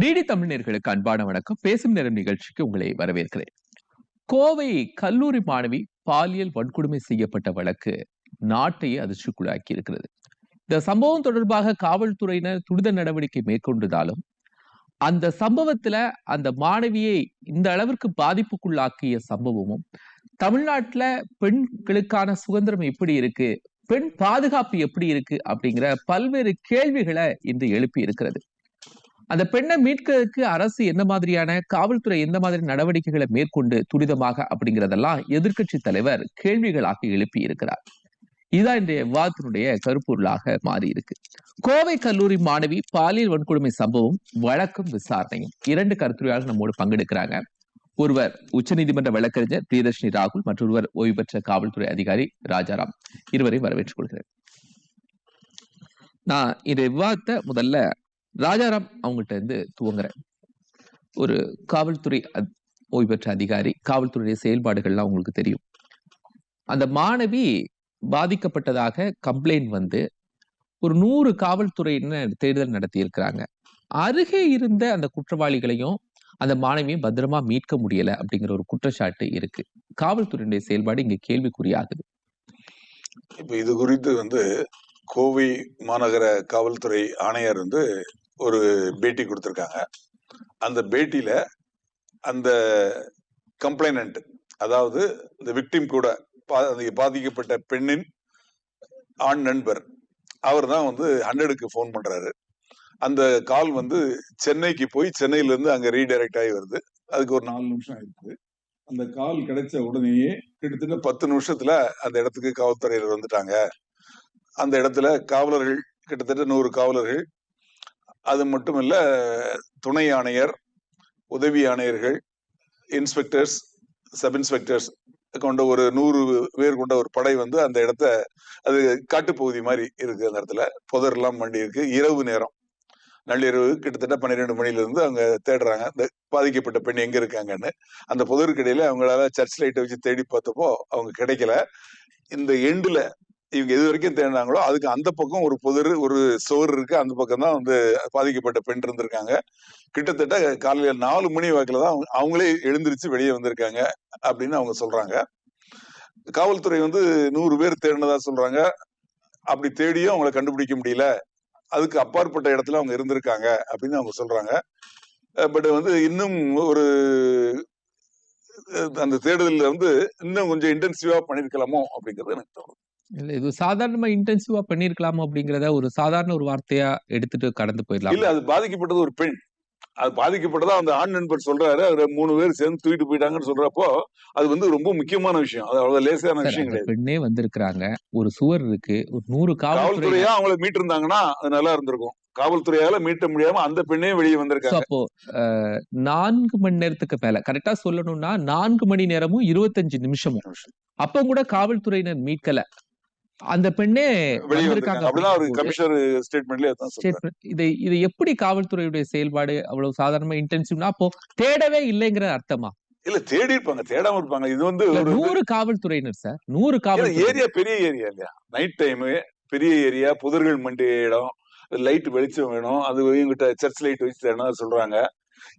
DD தமிழர்களுக்கு அன்பான வணக்கம். பேசும் நேரம் நிகழ்ச்சிக்கு உங்களை வரவேற்கிறேன். கோவை கல்லூரி மாணவி பாலியல் வன்கொடுமை செய்யப்பட்ட வழக்கு நாட்டையே அதிர்ச்சிக்குள்ளாக்கி இருக்கிறது இந்த சம்பவம் தொடர்பாக காவல்துறையினர் துரித நடவடிக்கை மேற்கொண்டதாலும் அந்த சம்பவத்துல அந்த மாணவியை இந்த அளவிற்கு பாதிப்புக்குள்ளாக்கிய சம்பவமும் தமிழ்நாட்டுல பெண்களுக்கான சுதந்திரம் எப்படி இருக்கு பெண் பாதுகாப்பு எப்படி இருக்கு அப்படிங்கிற பல்வேறு கேள்விகளை இன்று எழுப்பி இருக்கிறது அந்த பெண்ணை மீட்கிறதுக்கு அரசு என்ன மாதிரியான காவல்துறை எந்த மாதிரி நடவடிக்கைகளை மேற்கொண்டு துரிதமாக அப்படிங்கிறதெல்லாம் எதிர்க்கட்சி தலைவர் கேள்விகளாக எழுப்பி இருக்கிறார். இதுதான் இன்றைய விவாதத்தினுடைய கருப்பொருளாக மாறி இருக்கு கோவை கல்லூரி மாணவி பாலியல் வன்கொடுமை சம்பவம் வழக்கும் விசாரணையும் இரண்டு கருத்துரையாளர்கள் நம்மோடு பங்கெடுக்கிறாங்க. ஒருவர் உச்சநீதிமன்ற வழக்கறிஞர் பிரியதர்ஷினி ராகுல் மற்றொருவர் ஓய்வு பெற்ற காவல்துறை அதிகாரி ராஜாராம். இருவரையும் வரவேற்றுக் கொள்கிறேன். நான் இந்த விவாதத்தை முதல்ல ராஜாராம் அவங்கள்ட்ட இருந்து துவங்குறேன் ஒரு காவல்துறை ஓய்வு பெற்ற அதிகாரி காவல்துறையுடைய செயல்பாடுகள்லாம் அவங்களுக்கு தெரியும். அந்த மாணவி பாதிக்கப்பட்டதாக கம்ப்ளைண்ட் வந்து ஒரு நூறு காவல்துறையினர் தேடுதல் நடத்தி இருக்கிறாங்க அருகே இருந்த அந்த குற்றவாளிகளையும் அந்த மாணவியும் பத்திரமா மீட்க முடியல அப்படிங்கிற ஒரு குற்றச்சாட்டு இருக்கு. காவல்துறையினுடைய செயல்பாடு இங்க கேள்விக்குறியாகுது. இப்ப இது குறித்து வந்து கோவை மாநகர காவல்துறை ஆணையர் வந்து ஒரு பேட்டி கொடுத்துருக்காங்க. அந்த பேட்டியில அந்த கம்ப்ளைனண்ட் அதாவது இந்த விக்டிம் கூட பா- பாதிக்கப்பட்ட பெண்ணின் ஆண் நண்பர் அவர் தான் வந்து ஹண்ட்ரடுக்கு ஃபோன் பண்றாரு. அந்த கால் வந்து சென்னைக்கு போய் சென்னையில இருந்து அங்க ரீடைரக்ட் ஆகி வருது. அதுக்கு ஒரு நாலு நிமிஷம் ஆயிடுச்சு. அந்த கால் கிடைச்ச உடனேயே கிட்டத்தட்ட பத்து நிமிஷத்துல அந்த இடத்துக்கு காவல்துறையினர் வந்துட்டாங்க. அந்த இடத்துல காவலர்கள் கிட்டத்தட்ட நூறு காவலர்கள். அது மட்டும் இல்லை துணை ஆணையர் உதவி ஆணையர்கள் இன்ஸ்பெக்டர்ஸ் சப் இன்ஸ்பெக்டர்ஸ் கொண்ட ஒரு நூறு பேர் கொண்ட ஒரு படை வந்து அந்த இடத்த அது காட்டுப்பகுதி மாதிரி இருக்கு அந்த இடத்துல. புதர்லாம் வண்டி இருக்கு. இரவு நேரம். நள்ளிரவு கிட்டத்தட்ட பன்னிரெண்டு மணிலேருந்து அவங்க தேடுறாங்க. இந்த பாதிக்கப்பட்ட பெண் எங்க இருக்காங்கன்னு. அந்த புதருக்கிடையில அவங்களால சர்ச் லைட்டை வச்சு தேடி பார்த்தப்போ அவங்க கிடைக்கல. இந்த எண்டுல இவங்க எது வரைக்கும் தேடினாங்களோ அதுக்கு அந்த பக்கம் ஒரு புதர் ஒரு சோறு இருக்கு. அந்த பக்கம் தான் வந்து பாதிக்கப்பட்ட பெண் இருந்திருக்காங்க. கிட்டத்தட்ட காலையில நாலு மணி வாக்குல தான் அவங்க- அவங்களே எழுந்திருச்சு வெளியே வந்திருக்காங்க அப்படின்னு அவங்க சொல்றாங்க. காவல்துறை வந்து நூறு பேர் தேடினதா சொல்றாங்க. அப்படி தேடியும் அவங்கள கண்டுபிடிக்க முடியல. அதுக்கு அப்பாற்பட்ட இடத்துல அவங்க இருந்திருக்காங்க அப்படின்னு அவங்க சொல்றாங்க. பட் வந்து இன்னும் ஒரு அந்த தேடுதலில் வந்து இன்னும் கொஞ்சம் இன்டென்சிவா பண்ணிருக்கலாமோ அப்படிங்கிறது எனக்கு தோணுது. இல்ல இது சாதாரணமா இன்டென்சிவா பண்ணிருக்கலாமா அப்படிங்கிறத ஒரு சாதாரண ஒரு வார்த்தையா எடுத்துட்டு கடந்து போயிடலாம்? இல்ல அது பாதிக்கப்பட்டது ஒரு பெண். அது பாதிக்கப்பட்டதா அந்த ஆண் நண்பர் சொல்றாரு. அவரை மூணு பேர் சேர்ந்து தூக்கிட்டு போயிட்டாங்கன்னு சொல்றப்போ அது வந்து ரொம்ப முக்கியமான விஷயம். அது அவ்வளவு லேசான சார், விஷயம் கிடையாது. பெண்ணே வந்திருக்கிறாங்க. ஒரு சுவர் இருக்கு. ஒரு நூறு காவல்துறை காவல்துறையா அவங்கள மீட்டு இருந்தாங்கன்னா அது நல்லா இருந்திருக்கும். காவல்துறையால மீட்ட முடியாம அந்த பெண்ணே வெளியே வந்திருக்காங்க. அப்போ நான்கு மணி நேரத்துக்கு மேல கரெக்டா சொல்லணும்னா நான்கு மணி நேரமும் இருபத்தஞ்சு நிமிஷமும். அப்ப கூட காவல்துறையினர் மீட்கல. அந்த பெண்ணே இதை இதை எப்படி காவல்துறையுடைய செயல்பாடு அவ்வளவு சாதாரணமா இன்டென்சிவ்னா அப்போ தேடவே இல்லைங்கிற அர்த்தமா? இல்ல தேடி இருப்பாங்க. தேடாம இருப்பாங்க. இது வந்து நூறு காவல்துறையினர் சார். நூறு காவல்துறை ஏரியா பெரிய ஏரியா இல்லையா? நைட் டைம் பெரிய ஏரியா புதர்கள் மண்டிய இடம் லைட் வெளிச்சம் வேணும். அது இவங்கிட்ட சர்ச் லைட் வச்சு தரணும் சொல்றாங்க.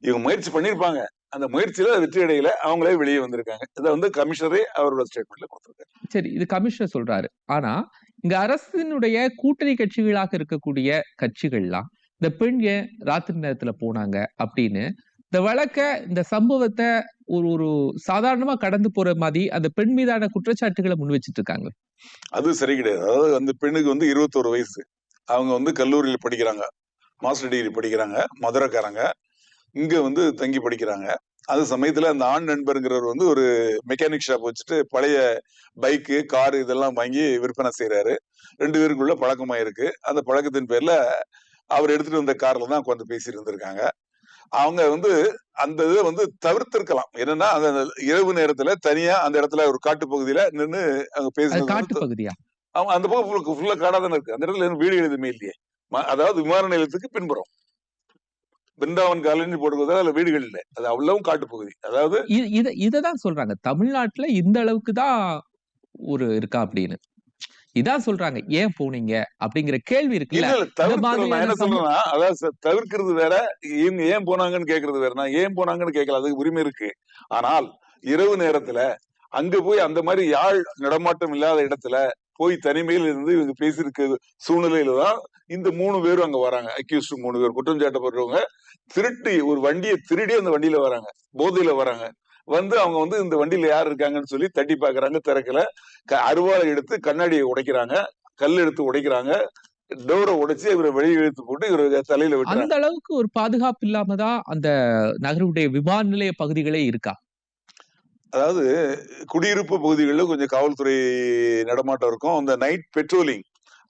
இவங்க முயற்சி பண்ணிருப்பாங்க. அந்த முயற்சியில வெற்றி அடையல அவங்களே வெளியே வந்திருக்காங்க. இதை வந்து கமிஷனரே அவரோட ஸ்டேட்மெண்ட்ல கொடுத்திருக்காரு. சரி இது கமிஷனர் சொல்றாரு. ஆனா இங்க அரசினுடைய கூட்டணி கட்சிகளாக இருக்கக்கூடிய கட்சிகள்லாம் இந்த பெண் ஏன் ராத்திரி நேரத்துல போனாங்க அப்படின்னு இந்த வழக்க இந்த சம்பவத்தை ஒரு ஒரு சாதாரணமா கடந்து போற மாதிரி அந்த பெண் மீதான குற்றச்சாட்டுகளை முன் வச்சிட்டு இருக்காங்க அது சரி கிடையாது. அதாவது அந்த பெண்ணுக்கு வந்து இருபத்தோரு வயசு. அவங்க வந்து கல்லூரியில படிக்கிறாங்க. மாஸ்டர் டிகிரி படிக்கிறாங்க. மதுரைக்காரங்க. இங்க வந்து தங்கி படிக்கிறாங்க. அது சமயத்துல அந்த ஆண் நண்பருங்கிறவர் வந்து ஒரு மெக்கானிக் ஷாப் வச்சுட்டு பழைய பைக்கு கார் இதெல்லாம் வாங்கி விற்பனை செய்யறாரு ரெண்டு பேருக்குள்ள பழக்கமா இருக்கு. அந்த பழக்கத்தின் பேர்ல அவர் எடுத்துட்டு வந்த கார்ல தான் உட்காந்து பேசி இருந்திருக்காங்க அவங்க வந்து அந்த இதை வந்து தவிர்த்திருக்கலாம். என்னன்னா அந்த இரவு நேரத்துல தனியா அந்த இடத்துல ஒரு காட்டு பகுதியில நின்று அங்க அவன் அந்த பக்கம் ஃபுல்லா காடா தானே இருக்கு. அந்த இடத்துல வீடு எதுவுமே இல்லையே. அதாவது விமான நிலையத்துக்கு பின்புறம். பிருந்தாவன் காலனி போடுறது அதுல வீடுகள் இல்லை. அது அவ்வளவும் காட்டு பகுதி அதாவது இ- இத இததான் சொல்றாங்க. தமிழ்நாட்டுல இந்த அளவுக்கு தான் ஒரு இருக்கா அப்படின்னு. இதான் சொல்றாங்க. ஏன் போனீங்க? அப்படிங்கிற கேள்வி தவிர்க்கிறது நான் என்ன சொல்றேன்னா அதாவது தவிர்க்கிறது வேற இவங்க ஏன் போனாங்கன்னு கேக்குறது வேற. நான் ஏன் போனாங்கன்னு கேட்கல. அதுக்கு உரிமை இருக்கு. ஆனால் இரவு நேரத்துல அங்க போய் அந்த மாதிரி யாழ் நடமாட்டம் இல்லாத இடத்துல போய் தனிமையில் இருந்து இவங்க பேசியிருக்க சூழ்நிலையில தான் இந்த மூணு பேரும் அங்க வராங்க. அக்யூஸ்ட் மூணு பேர். குற்றம் சாட்டப்படுறவங்க திருட்டு ஒரு வண்டியை திருடி அந்த வண்டியில வராங்க போதையில வராங்க. வந்து அவங்க வந்து இந்த வண்டியில யார் இருக்காங்கன்னு சொல்லி தட்டி பாக்குறாங்க திறக்கல. அருவாளை எடுத்து கண்ணாடியை உடைக்கிறாங்க கல் எடுத்து உடைக்கிறாங்க டோரை உடைச்சு இவரை வெளியே இழுத்து போட்டு இவரை தலையில விட்டுறாங்க. அந்த அளவுக்கு ஒரு பாதுகாப்பு இல்லாம தான் அந்த நகருடைய விமான நிலைய பகுதிகளே இருக்கா? அதாவது குடியிருப்பு பகுதிகளில் கொஞ்சம் காவல்துறை நடமாட்டம் இருக்கும். அந்த நைட் பெட்ரோலிங்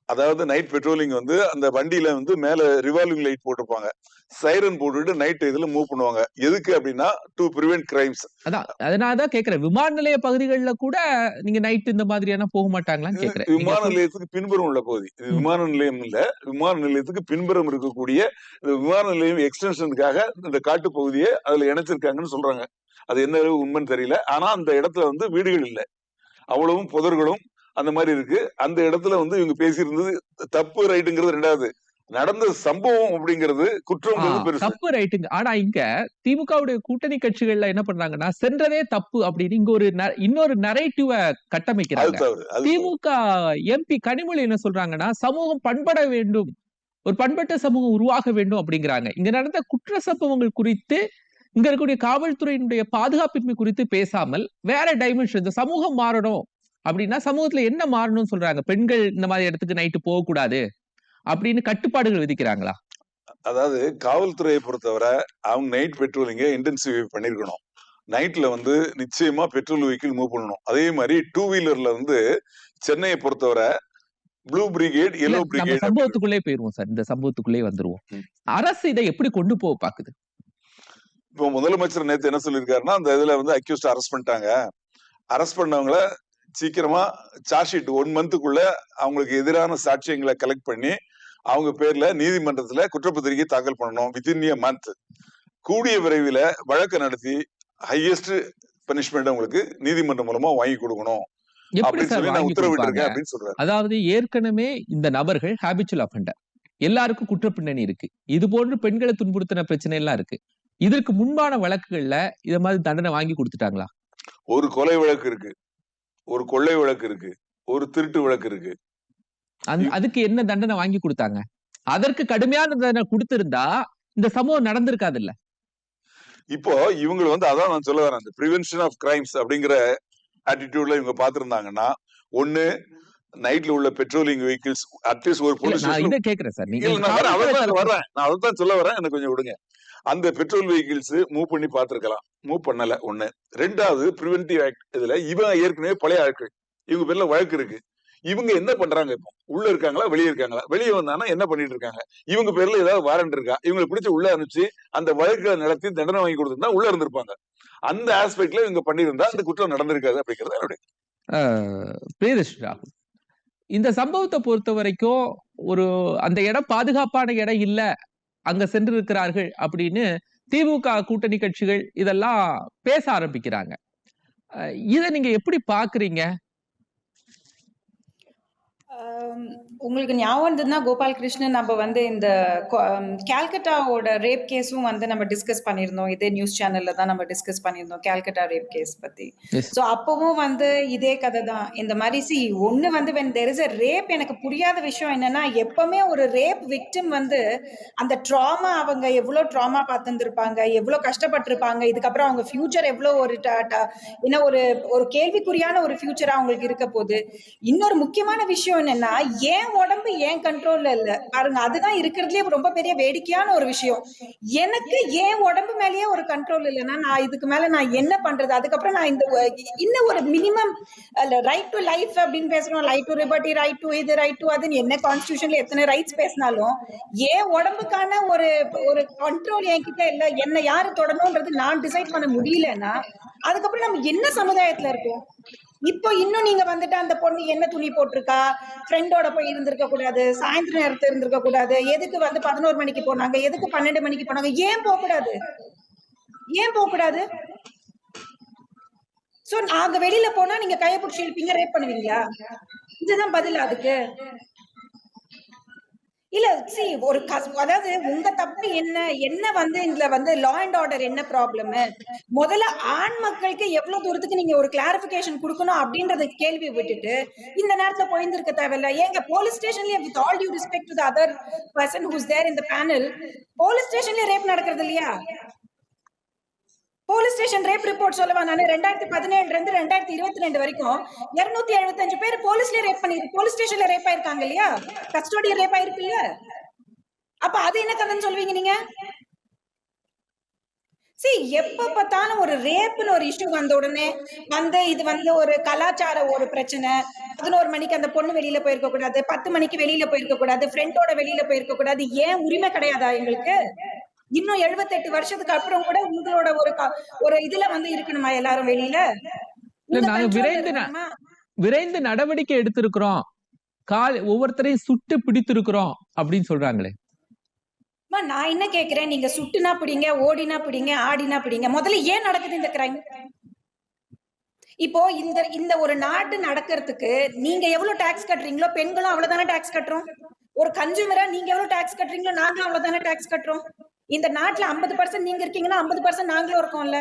அதாவது நைட் பெட்ரோலிங் வந்து அந்த வண்டியில வந்து மேல ரிவால்விங் லைட் போட்டிருப்பாங்க. சைரன் போட்டுட்டு நைட் இதுல மூவ் பண்ணுவாங்க. எதுக்கு அப்படின்னா டு பிரிவென்ட் கிரைம்ஸ் அதான் அதனாலதான் கேக்குறேன் விமான நிலைய பகுதிகளில கூட நீங்க நைட் இந்த மாதிரியான போக மாட்டாங்களான்னு கேக்குறேன் விமான நிலையத்துக்கு பின்புறம் உள்ள பகுதி. இது. விமான நிலையம் இல்ல. விமான நிலையத்துக்கு பின்புறம் இருக்கக்கூடிய இந்த விமான நிலையம் எக்ஸ்டென்ஷனுக்காக இந்த காட்டு பகுதியை அதுல இணைச்சிருக்காங்கன்னு சொல்றாங்க. அது என்ன உண்மைன்னு தெரியல. ஆனா அந்த இடத்துல வந்து வீடுகள் இல்லை. அவ்வளவும் புதர்களும் அந்த மாதிரி இருக்கு. அந்த இடத்துல வந்து இவங்க பேசியிருந்தது தப்பு ரைட்டுங்கிறது ரெண்டாவது. நடந்த சம்பவம் அப்படிங்கிறது பெருசு. தப்பு ரைட்டுங்க. ஆனா இங்க திமுகவுடைய கூட்டணி கட்சிகள்ல என்ன பண்றாங்கன்னா சென்றதே தப்பு அப்படின்னு இங்க ஒரு இன்னொரு நரேட்டிவ கட்டமைக்கிறாங்க. திமுக எம்பி கனிமொழி என்ன சொல்றாங்கன்னா சமூகம் பண்பட வேண்டும். ஒரு பண்பட்ட சமூகம் உருவாக வேண்டும் அப்படிங்கிறாங்க. இங்க நடந்த குற்ற சம்பவங்கள் குறித்து இங்க இருக்கக்கூடிய காவல்துறையினுடைய பாதுகாப்பின்மை குறித்து பேசாமல் வேற டைமென்ஷன் இந்த சமூகம் மாறணும் அப்படின்னா சமூகத்துல என்ன மாறணும்னு சொல்றாங்க? பெண்கள் இந்த மாதிரி இடத்துக்கு நைட்டு போக கூடாது அப்படின்னு கட்டுப்பாடுகள் விதிக்கிறாங்களா? அதாவது காவல்துறையை பொறுத்தவரை அவங்க நைட் பெட்ரோலிங்க இன்டென்சிஃபை பண்ணிருக்கணும். நைட்ல வந்து நிச்சயமா பெட்ரோல் வெஹிக்கிள் மூவ் பண்ணணும். அதே மாதிரி டூ வீலர்ல வந்து சென்னையை பொறுத்தவரை ப்ளூ பிரிகேட் எல்லோ பிரிகேட் சம்பவத்துக்குள்ளே போயிருவோம் சார். இந்த சம்பவத்துக்குள்ளே வந்துருவோம். அரசு இதை எப்படி கொண்டு போக பாக்குது இப்போ முதலமைச்சர் நேத்து என்ன சொல்லியிருக்காருன்னா அந்த இதுல வந்து அக்யூஸ்ட் அரெஸ்ட் பண்ணிட்டாங்க. அரெஸ்ட் பண்ணவங்கள சீக்கிரமா சார்ஜ் ஷீட் ஒன் மந்த்துக்குள்ள அவங்களுக்கு எதிரான சாட்சியங்களை கலெக்ட் பண்ணி அவங்க பேர்ல நீதிமன்றத்துல குற்றப்பத்திரிகை தாக்கல் பண்ணணும் வித்தின் ஏ மந்த் கூடிய விரைவில் வழக்கு நடத்தி ஹையஸ்ட் பனிஷ்மெண்ட் உங்களுக்கு நீதிமன்றம் மூலமா வாங்கி கொடுக்கணும். அதாவது ஏற்கனவே இந்த நபர்கள் ஹேபிச்சுவல் அஃபெண்டர் எல்லாருக்கும் குற்ற பின்னணி இருக்கு. இது போன்று பெண்களை துன்புறுத்தின பிரச்சனை எல்லாம் இருக்கு. இதற்கு முன்பான வழக்குகள்ல இத மாதிரி தண்டனை வாங்கி கொடுத்துட்டாங்களா? ஒரு கொலை வழக்கு இருக்கு. ஒரு கொள்ளை வழக்கு இருக்கு ஒரு திருட்டு வழக்கு இருக்கு. அதுக்கு என்ன தண்டனை வாங்கி கொடுத்தாங்க? அதற்கு கடுமையான தண்டனை கொடுத்திருந்தா இந்த சம்பவம் நடந்திருக்காது இல்ல இப்போ இவங்க வந்து அதான் நான் சொல்ல வரேன் அந்த ப்ரிவென்ஷன் ஆஃப் கிரைம்ஸ் அப்படிங்கிற ஆட்டிடியூட்ல இவங்க பாத்திருந்தாங்கன்னா ஒண்ணு நைட்ல உள்ள பெட்ரோலிங் வெஹிக்கிள்ஸ் அட்லீஸ்ட் ஒரு போலீஸ் கேக்குறேன் சார். நீங்க நான் அதான் சொல்ல வரேன் எனக்கு கொஞ்சம் விடுங்க. அந்த பெட்ரோல் வெஹிக்கிள்ஸ் மூவ் பண்ணி பார்த்துருக்கலாம். மூவ் பண்ணல ஒண்ணு. ரெண்டாவது பிரிவென்டிவ் ஆக்ட் இதுல இவங்க ஏற்கனவே பழைய ஆட்கள். இவங்க பேர்ல வழக்கு இருக்கு. இவங்க என்ன பண்றாங்க இப்போ? உள்ள இருக்காங்களா? வெளியே இருக்காங்களா? வெளியே வந்தாங்கன்னா என்ன பண்ணிட்டு இருக்காங்க? இவங்க பேர்ல ஏதாவது வாரண்ட் இருக்கா? இவங்களை பிடிச்சி உள்ள அனுப்பிச்சு அந்த வழக்குகளை நடத்தி தண்டனை வாங்கி கொடுத்துருந்தா உள்ள இருந்திருப்பாங்க. அந்த ஆஸ்பெக்ட்ல இவங்க பண்ணியிருந்தா அந்த குற்றம் நடந்திருக்காது அப்படிங்கிறது என்னுடைய ஆஹ், ராகுல் இந்த சம்பவத்தை பொறுத்த வரைக்கும் ஒரு அந்த இடம் பாதுகாப்பான இடம் இல்லை. அங்க சென்றிருக்கிறார்கள் அப்படின்னு திமுக கூட்டணி கட்சிகள் இதெல்லாம் பேச ஆரம்பிக்கிறாங்க. இதை நீங்க எப்படி பாக்குறீங்க உங்களுக்கு ஞாபகம் இருந்ததுன்னா கோபால் கிருஷ்ணன் நம்ம வந்து இந்த கால்கட்டாவோட ரேப் கேஸும் வந்து நம்ம டிஸ்கஸ் பண்ணியிருந்தோம். இதே நியூஸ் சேனல்ல தான் நம்ம டிஸ்கஸ் பண்ணியிருந்தோம் கால்கட்டா ரேப் கேஸ் பத்தி. ஸோ அப்பவும் வந்து இதே கதை தான். இந்த மாதிரி சி ஒண்ணு வந்து when there is a rape எனக்கு புரியாத விஷயம் என்னன்னா எப்பவுமே ஒரு ரேப் விக்டிம் வந்து அந்த ட்ராமா அவங்க எவ்வளவு ட்ராமா பார்த்துருப்பாங்க எவ்வளவு கஷ்டப்பட்டிருப்பாங்க இதுக்கப்புறம் அவங்க ஃபியூச்சர் எவ்வளவு ஒரு என்ன ஒரு ஒரு கேள்விக்குறியான ஒரு ஃபியூச்சரா அவங்களுக்கு இருக்க போகுது இன்னொரு முக்கியமான விஷயம் என்னன்னா என் உடம்பு ஏன் கண்ட்ரோல்ல இல்ல. பாருங்க அதுதான் இருக்கிறதுலயே ரொம்ப பெரிய வேடிக்கையான ஒரு விஷயம். எனக்கு என் உடம்பு மேலேயே ஒரு கண்ட்ரோல் இல்லைன்னா நான் இதுக்கு மேல நான் என்ன பண்றது? அதுக்கப்புறம் நான் இந்த இன்னும் ஒரு மினிமம் ரைட் டு லைஃப் அப்படின்னு பேசுறோம். Right to liberty right to இது ரைட் டு அதுன்னு என்ன கான்ஸ்டியூஷன்ல எத்தனை ரைட்ஸ் பேசினாலும் ஏன் உடம்புக்கான ஒரு ஒரு கண்ட்ரோல் என்கிட்ட இல்ல. என்ன யாரு தொடணும்ன்றது நான் டிசைட் பண்ண முடியலன்னா அதுக்கப்புறம் நம்ம என்ன சமுதாயத்துல இருக்கோம்? இப்போ இன்னும் நீங்க வந்துட்டு அந்த பொண்ணு என்ன துணி போட்டிருக்கா? ஃப்ரெண்டோட போய் இருந்திருக்க கூடாது சாயந்தரம் நேரத்துல இருந்திருக்க கூடாது எதுக்கு வந்து பதினோரு மணிக்கு போனாங்க எதுக்கு பன்னெண்டு மணிக்கு போனாங்க ஏன் போக கூடாது? ஏன் போக கூடாது? சோ நாங்க வெளியில போனா நீங்க கைய பிடிச்சி இழுப்பீங்க ரேப் பண்ணுவீங்களா? இதுதான் பதில் அதுக்கு. இல்ல சி ஒரு அதாவது உங்க தப்பு என்ன என்ன வந்து இதுல வந்து லா அண்ட் ஆர்டர் என்ன ப்ராப்ளம் முதல்ல ஆண் மக்களுக்கு எவ்வளவு தூரத்துக்கு நீங்க ஒரு கிளாரிபிகேஷன் கொடுக்கணும் அப்படின்றத கேள்வி விட்டுட்டு இந்த நேரத்துல போயிருந்திருக்க தேவையில்ல. ஏங்க police ஸ்டேஷன்லயே with all you respect to other person who's there இந்த பேனல் போலீஸ் ஸ்டேஷன்லயே ரேப் நடக்கிறது இல்லையா? போலீஸ் ஸ்டேஷன் ரேப் ரிப்போர்ட் சொல்லவா நான்? ரெண்டாயிரத்தி பதினேழுல இருந்து ரெண்டாயிரத்தி இருபத்தி ரெண்டு வரைக்கும் இருநூத்தி எழுபத்தஞ்சு பேர் போலீஸ்ல ரேப் பண்ணி போலீஸ் ஸ்டேஷன்ல ரேப் ஆயிருக்காங்க இல்லையா? கஸ்டோடி ரேப் ஆயிருக்கு இல்லையா அப்ப அது என்ன கதைன்னு சொல்வீங்க நீங்க? சி எப்ப பார்த்தாலும் ஒரு ரேப்னு ஒரு இஷ்யூ வந்த உடனே வந்து இது வந்து ஒரு கலாச்சார ஒரு பிரச்சனை. பதினோரு மணிக்கு அந்த பொண்ணு வெளியில போயிருக்க கூடாது பத்து மணிக்கு வெளியில போயிருக்க கூடாது ஃப்ரெண்டோட வெளியில போயிருக்க கூடாது ஏன் உரிமை கிடையாதா எங்களுக்கு? இன்னும் 78 வருஷத்துக்கு அப்புறம் கூட உங்களோட ஒரு ஒரு இதுல வந்து இருக்கணுமா எல்லாரும் வெளியில? நாங்க விரைந்து? விரைந்து நடவடிக்கை எடுத்திருக்கிறோம். கால் ஒவ்வொருத்தரையும் சுட்டு பிடித்திருக்கிறோம் அப்படின்னு சொல்றாங்களே. நான் என்ன கேக்குறேன்? நீங்க சுட்டுனா பிடிங்க ஓடினா பிடிங்க ஆடினா பிடிங்க. முதல்ல ஏன் நடக்குது இந்த கிரைம் இப்போ இந்த இந்த ஒரு நாட்டு நடக்கிறதுக்கு நீங்க எவ்வளவு டாக்ஸ் கட்டுறீங்களோ பெண்களும் அவ்வளவுதானே டாக்ஸ் கட்டுறோம். ஒரு கன்சூமரா நீங்க எவ்வளவு டாக்ஸ் கட்டுறீங்களோ நாங்களும் அவ்வளவுதானே டாக்ஸ் கட்டுறோம். இந்த நாட்டுல 50% பர்சன்ட் நீங்க இருக்கீங்கன்னா 50% பர்சன்ட் நாங்களும் இருக்கோம்ல.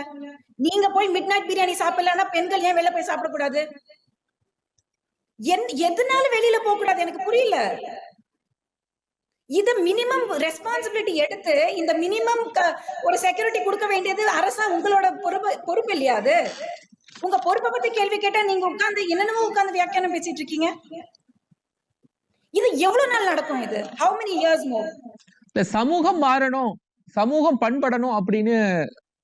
நீங்க போய் மிட் நைட் பிரியாணி சாப்பிடலன்னா பெண்கள் ஏன் வெளில போய் சாப்பிடக்கூடாது? என் எதனால வெளியில போக கூடாது எனக்கு புரியல. இது மினிமம் ரெஸ்பான்சிபிலிட்டி எடுத்து இந்த மினிமம் ஒரு செக்யூரிட்டி கொடுக்க வேண்டியது அரசா உங்களோட பொறுப்பு பொறுப்பு இல்லையா அது? உங்க பொறுப்பை பத்தி கேள்வி கேட்டா நீங்க உட்கார்ந்து என்னென்னமோ உட்கார்ந்து வியாக்கியானம் பேசிட்டு இருக்கீங்க. இது எவ்வளவு நாள் நடக்கும் இது? ஹவு மெனி இயர்ஸ் மோர் இந்த சமூகம் மாறணும். சமூகம் பண்படணும் அப்படின்னு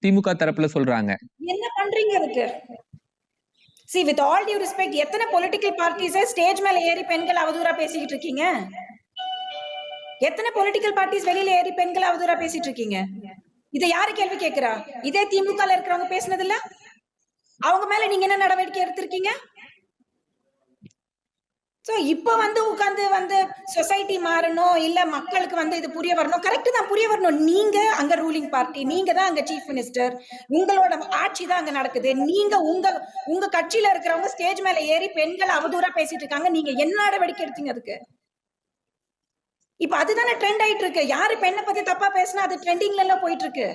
திமுக தரப்புல சொல்றாங்க. என்ன பண்றீங்க அதுக்கு? See with all due respect எத்தனை பொலிட்டிக்கல் பார்ட்டிஸ் ஸ்டேஜ் மேல ஏறி பெண்கள் அவதூறா பேசிக்கிட்டு இருக்கீங்க? எத்தனை பொலிட்டிக்கல் பார்ட்டிஸ் வெளியில ஏறி பெண்கள் அவதூறா பேசிட்டு இருக்கீங்க? இதை யாரு கேள்வி கேக்குறா இதே திமுக இருக்கிறவங்க பேசினது இல்ல அவங்க மேல நீங்க என்ன நடவடிக்கை எடுத்திருக்கீங்க? சோ இப்ப வந்து உட்கார்ந்து வந்து சொசைட்டி மாறணும் இல்ல மக்களுக்கு வந்து இது புரிய வரணும். கரெக்ட் தான் புரிய வரணும். நீங்க அங்க ரூலிங் பார்ட்டி நீங்க தான் அங்க சீஃப் மினிஸ்டர் உங்களோட ஆட்சி தான் அங்க நடக்குது. நீங்க உங்க உங்க கட்சியில இருக்கிறவங்க ஸ்டேஜ் மேல ஏறி பெண்கள் அவதூறா பேசிட்டு இருக்காங்க. நீங்க என்ன நடவடிக்கை எடுத்தீங்க அதுக்கு? இப்ப அதுதானே ட்ரெண்ட் ஆயிட்டு இருக்கு யாரு பெண்ணை பத்தி தப்பா பேசினா அது ட்ரெண்டிங்ல எல்லாம் போயிட்டு இருக்கு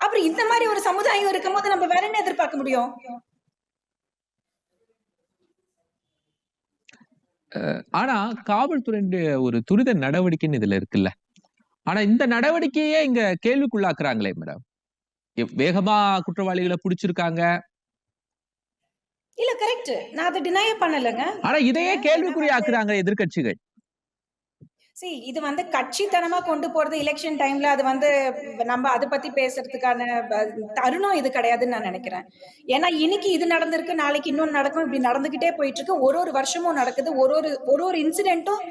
அப்புறம் இந்த மாதிரி ஒரு சமுதாயம் இருக்கும்போது நம்ம வேற என்ன எதிர்பார்க்க முடியும்? ஆனா காவல்துறையினுடைய ஒரு துரித நடவடிக்கைன்னு இதுல இருக்குல்ல. ஆனா இந்த நடவடிக்கையே இங்க கேள்விக்குள்ளாக்குறாங்களே மேடம் வேகமா குற்றவாளிகளை பிடிச்சிருக்காங்க. இல்ல கரெக்ட் நான் அதை டினையே பண்ணலங்க. ஆனா இதையே கேள்விக்குறியாக்குறாங்க எதிர்க்கட்சிகள். சி இது வந்து கட்சித்தனமா கொண்டு போறது எலெக்ஷன் டைம்ல அது வந்து நம்ம அதை பத்தி பேசுறதுக்கான தருணம் இது கிடையாதுன்னு நான் நினைக்கிறேன். ஏன்னா இன்னைக்கு இது நடந்திருக்கு நாளைக்கு இன்னொன்னு நடக்கும் இப்படி நடந்துகிட்டே போயிட்டு இருக்கு. ஒரு ஒரு வருஷமும் நடக்குது. ஒரு ஒரு ஒரு ஒரு இன்சிடென்ட்டும்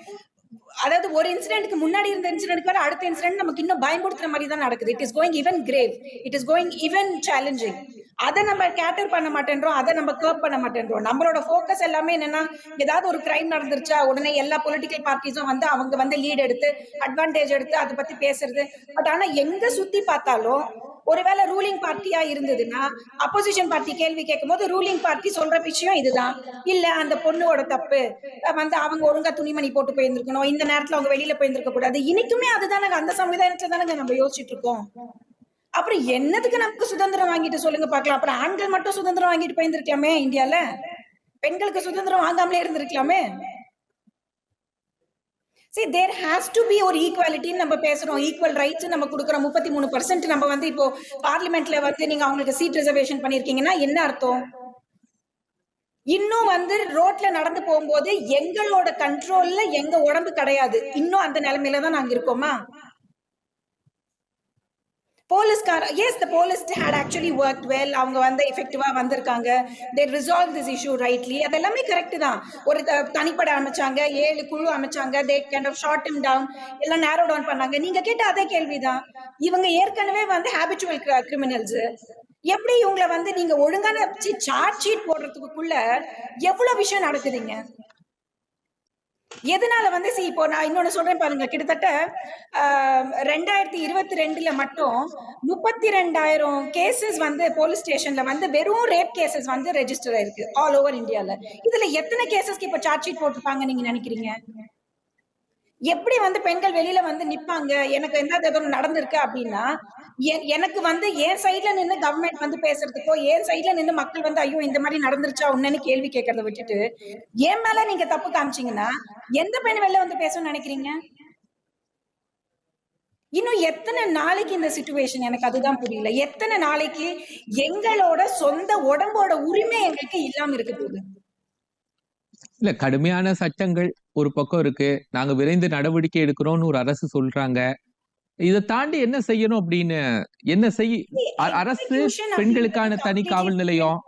அதாவது ஒரு இன்சிடென்ட்க்கு முன்னாடி இருந்த இன்சிடென்ட் வர அடுத்த இன்சிடென்ட் நமக்கு இன்னும் பயன்படுத்துற மாதிரி தான் நடக்குது. It is going even grave it is going even challenging அதை நம்ம கேட்டர் பண்ண மாட்டேன்றோம் அதை நம்ம கேப் பண்ண மாட்டேன்றோம். நம்மளோட ஃபோக்கஸ் எல்லாமே என்னன்னா ஏதாவது ஒரு கிரைம் நடந்துருச்சா உடனே எல்லா பொலிட்டிக்கல் பார்ட்டிஸும் வந்து அவங்க வந்து லீட் எடுத்து அட்வான்டேஜ் எடுத்து அதை பத்தி பேசுறது. பட் ஆனா எங்க சுத்தி பார்த்தாலும் ஒருவேளை ரூலிங் பார்ட்டியா இருந்ததுன்னா அப்போசிஷன் பார்ட்டி கேள்வி கேட்கும்போது ரூலிங் பார்ட்டி சொல்ற விஷயம் இதுதான். இல்ல அந்த பொண்ணோட தப்பு. வந்து அவங்க ஒழுங்கா துணிமணி போட்டு போயிருந்திருக்கணும். இந்த நேரத்துல அவங்க வெளியில போயிருந்திருக்க கூடாது. இன்னைக்குமே அதுதானங்க அந்த சமுதாயத்துல தானங்க நம்ம யோசிச்சுட்டு இருக்கோம். அப்புறம் என்னதுக்கு நமக்கு சுதந்திரம் வாங்கிட்டு சொல்லுங்க பார்க்கலாம். அப்புறம் ஆண்கள் மட்டும் சுதந்திரம் வாங்கிட்டு போயிருந்திருக்கலாமே இந்தியால? பெண்களுக்கு சுதந்திரம் வாங்காமலே இருந்திருக்கலாமே? See there has to be ஒரு ஈக்குவாலிட்டின்னு நம்ம பேசுறோம். ஈக்குவல் ரைட்ஸ் நம்ம கொடுக்குறோம். முப்பத்தி மூணு பர்சன்ட் நம்ம வந்து இப்போ பார்லிமெண்ட்ல வந்து நீங்க அவங்களுக்கு சீட் ரிசர்வேஷன் பண்ணிருக்கீங்கன்னா என்ன அர்த்தம்? இன்னும் வந்து ரோட்ல நடந்து போகும்போது எங்களோட கண்ட்ரோல்ல எங்க உடம்பு கிடையாது. இன்னும் அந்த நிலைமையில தான் நாங்க இருக்கோமா? போலீஸ்கார as the police had actually work well அவங்க வந்து எஃபெக்டிவாக வந்திருக்காங்க. They resolve this issue rightly அது எல்லாமே கரெக்ட் தான். ஒரு த- தனிப்படை அமைச்சாங்க ஏழு குழு அமைச்சாங்க. They can't off short them down எல்லாம் நேரோ டவுன் பண்ணாங்க. நீங்க கேட்ட அதே கேள்விதான். இவங்க ஏற்கனவே வந்து ஹேபிச்சுவல் கிரிமினல்ஸ் எப்படி இவங்கள வந்து நீங்க ஒழுங்கான சார்ஜ் ஷீட் போடுறதுக்குள்ள எவ்வளவு விஷயம் நடக்குதுங்க? எதனால வந்து சி இப்போ நான் இன்னொன்னு சொல்றேன் பாருங்க. கிட்டத்தட்ட ஆஹ், ரெண்டாயிரத்தி இருபத்தி ரெண்டுல மட்டும் முப்பத்தி ரெண்டாயிரம் கேசஸ் வந்து போலீஸ் ஸ்டேஷன்ல வந்து வெறும் ரேப் கேசஸ் வந்து ரெஜிஸ்டர் ஆயிருக்கு ஆல் ஓவர் இந்தியால. இதுல எத்தனை கேசஸ்க்கு இப்ப சார்ஜ் ஷீட் போட்டிருப்பாங்க நீங்க நினைக்கிறீங்க? எப்படி வந்து பெண்கள் வெளியில வந்து நிப்பாங்க? எனக்கு எந்த ஏதோ நடந்திருக்கு அப்படின்னா எனக்கு வந்து என் சைட்ல நின்னு கவர்மெண்ட் வந்து பேசுறதுக்கோ என் சைட்ல நின்னு மக்கள் வந்து ஐயோ இந்த மாதிரி நடந்துருச்சா உன்னன்னு கேள்வி கேட்கறத விட்டுட்டு என் மேல நீங்க தப்பு காமிச்சீங்கன்னா எந்த பெண் வெளில வந்து பேசணும்னு நினைக்கிறீங்க? இன்னும் எத்தனை நாளைக்கு இந்த சுச்சுவேஷன் எனக்கு அதுதான் புரியல. எத்தனை நாளைக்கு எங்களோட சொந்த உடம்போட உரிமை எங்களுக்கு இல்லாம இருக்க போகுது? இல்ல கடுமையான சட்டங்கள் ஒரு பக்கம் இருக்கு. நாங்க விரைந்து நடவடிக்கை எடுக்கிறோம்னு ஒரு அரசு சொல்றாங்க. இதை தாண்டி என்ன செய்யணும் அப்படின்னு என்ன செய் அ- அரசு பெண்களுக்கான தனி காவல் நிலையம்.